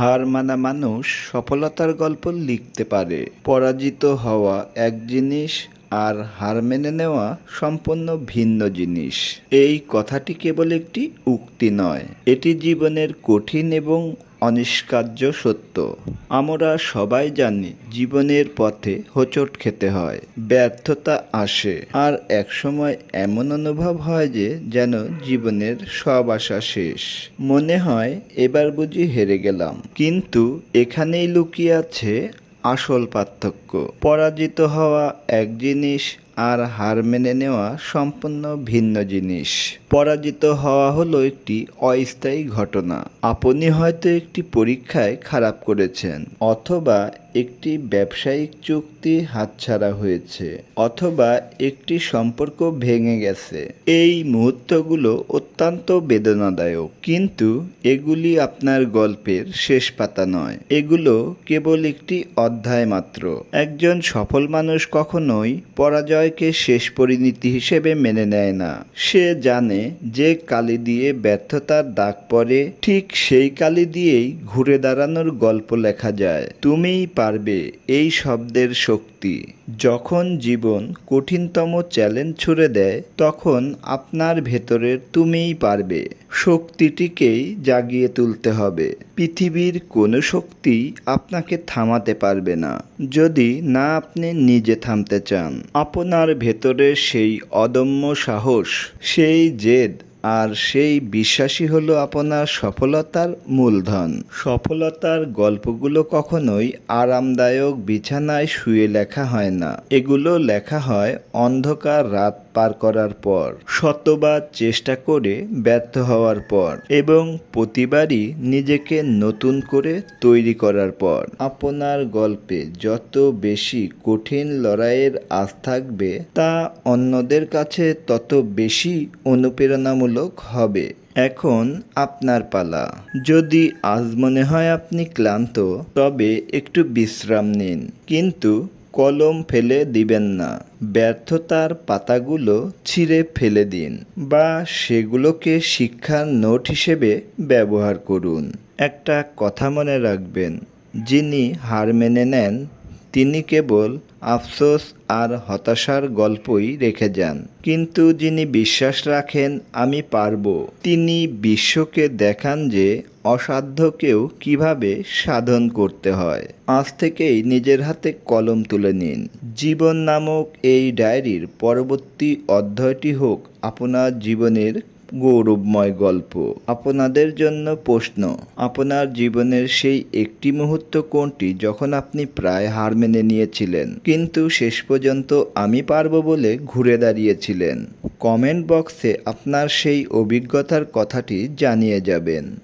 হার মানা মানুষ সফলতার গল্প লিখতে পারে। পরাজিত হওয়া এক জিনিস আর হার মেনে নেওয়া সম্পূর্ণ ভিন্ন জিনিস। এই কথাটি কেবল একটি উক্তি নয়। এটি জীবনের কঠিন এবং অনিষ্কার্য সত্য। আমরা সবাই জানি জীবনের পথে হোঁচট খেতে হয়, ব্যর্থতা আসে। আর একসময় এমন অনুভব হয় যে, যেন জীবনের সব আশা শেষ। মনে হয়, এবার বুঝি হেরে গেলাম। কিন্তু এখানেই লুকিয়ে আছে আসল পার্থক্য। পরাজিত হওয়া এক জিনিস আর হার মেনে নেওয়া সম্পূর্ণ ভিন্ন জিনিস। পরাজিত হওয়া হলো একটি অস্থায়ী ঘটনা। আপনি হয়তো একটি পরীক্ষায় খারাপ করেছেন, অথবা একটি ব্যবসায়িক চুক্তি হাতছাড়া হয়েছে, অথবা একটি সম্পর্ক ভেঙে গেছে। এই মুহূর্তগুলো অত্যন্ত বেদনাদায়ক। কিন্তু এগুলি আপনার গল্পের শেষ পাতা নয়। এগুলো কেবল একটি অধ্যায় মাত্র। একজন সফল মানুষ কখনোই পরাজয়কে শেষ পরিণতি হিসেবে মেনে নেয় না। সে জানে যে কালি দিয়ে ব্যর্থতার দাগ পরে ঠিক সেই কালি দিয়েই ঘুরে দাঁড়ানোর গল্প লেখা যায়। তুমিই পারবে এই শব্দের শক্তি। যখন জীবন কঠিনতম চ্যালেঞ্জ ছুড়ে দেয়, তখন আপনার ভেতরের তুমিই পারবে। শক্তিটিকেই জাগিয়ে তুলতে হবে। পৃথিবীর কোনো শক্তি আপনাকে থামাতে পারবে না। যদি না আপনি নিজে থামতে চান, আপনার ভেতরে সেই অদম্য সাহস, সেই জেদ আর সেই বিশ্বাসই হলো আপনার সফলতার মূলধন। সফলতার গল্পগুলো কখনোই আরামদায়ক বিছানায় শুয়ে লেখা হয় না। এগুলো লেখা হয় অন্ধকার রাত পার করার পর, শতবার চেষ্টা করে ব্যর্থ হওয়ার পর এবং প্রতিবারই নিজেকে নতুন করে তৈরি করার পর, আপনার গল্পে যত বেশি কঠিন লড়াইয়ের আজ থাকবে, তা অন্যদের কাছে তত বেশি অনুপ্রেরণামূলক হবে। এখন আপনার পালা। যদি আজ মনে হয় আপনি ক্লান্ত, তবে একটু বিশ্রাম নিন। কিন্তু কলম ফেলে দিবেন না, ব্যর্থতার পাতাগুলো ছিঁড়ে ফেলে দিন বা সেগুলোকে শিক্ষার নোট হিসেবে ব্যবহার করুন। একটা কথা মনে রাখবেন, যিনি হার মেনে নেন তিনি কেবল আফসোস আর হতাশার গল্পই রেখে যান। কিন্তু যিনি বিশ্বাস রাখেন, আমি পারব। তিনি বিশ্বকে দেখান যে অসাধ্যকেও কীভাবে সাধন করতে হয়। আজ থেকেই নিজের হাতে কলম তুলে নিন। জীবন নামক এই ডায়েরির পরবর্তী অধ্যায়টি হোক, আপনার জীবনের গৌরবময় গল্প। আপনাদের জন্য প্রশ্ন, আপনার জীবনের সেই একটি মুহূর্ত কোনটি যখন আপনি প্রায় হার মেনে নিয়েছিলেন? কিন্তু শেষ পর্যন্ত আমি পারব বলে ঘুরে দাঁড়িয়েছিলেন। কমেন্ট বক্সে আপনার সেই অভিজ্ঞতার কথাটি জানিয়ে যাবেন।